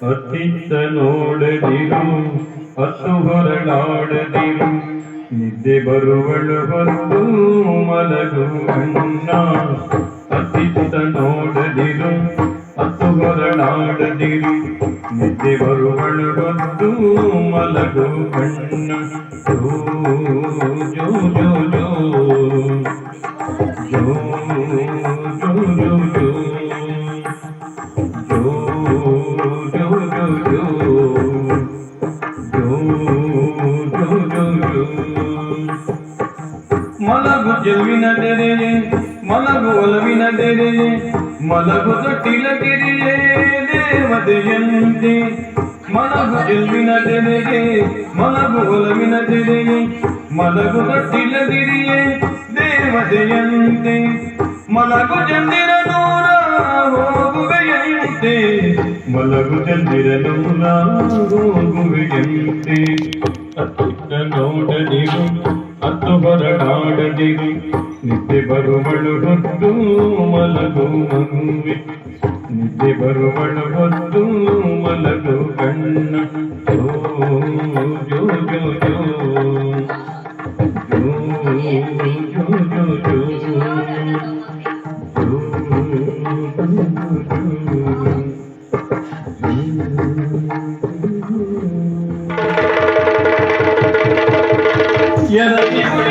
ಅತ್ತಿತ್ತ ನೋಡದಿರು ಅತ್ತು ಹೊರಳಾಡದಿರು ನಿದ್ದೆ ಬರುವಳು ಹೊತ್ತು ಮಲಗು ಅಣ್ಣ ಅತ್ತಿತ್ತ ನೋಡದಿರು ಅತ್ತು ಹೊರಳಾಡದಿರು ನಿದ್ದೆ ಬರುವಳು ಹೊತ್ತು ಮಲಗು ಜೋ ಜೋ ಜೋ ಜೋ. ಮಲಗು ಜಲ್ವಿನ ತೆರೆಯೇ ಮಲಗು ಒಲವಿನ ತೆರೆಯೇ ಮಲಗು ತೊಟ್ಟಿಲ ಕಿರಿಯೇ ದೇವತೆಯಂತೆ ಮಲಗು ಜಲ್ವಿನ ತೆರೆಯೇ ಮಲಗು ಒಲವಿನ ತೆರೆಯೇ ಮಲಗು ತೊಟ್ಟಿಲ ಗಿರಿಯೇ ದೇವತೆಯಂತೆ ಮಲಗು ಚಂದಿರ ನೂರ ಹೋಗುವೆಯಂತೆ ಮಲಗು ಚಂದಿರ ನೂರ ಹೋಗುವೆಯಂತೆ ಅತ್ತಿತ್ತ ನೋಡದಿರು ಹತ್ತು ಹೊರಡಾಡದಿರು ನಿದ್ದೆ ಬರುವಳು ಹೊತ್ತು ಮಲಗು ಮಗುವೆ ನಿದ್ದೆ ಬರುವಳು ಹೊತ್ತು ಮಲಗು ಕಣ್ಣ ಜೋ ಜೋ ಜೋ ಜೋ ಜೋ ಜೋ ಜೋ Yeah,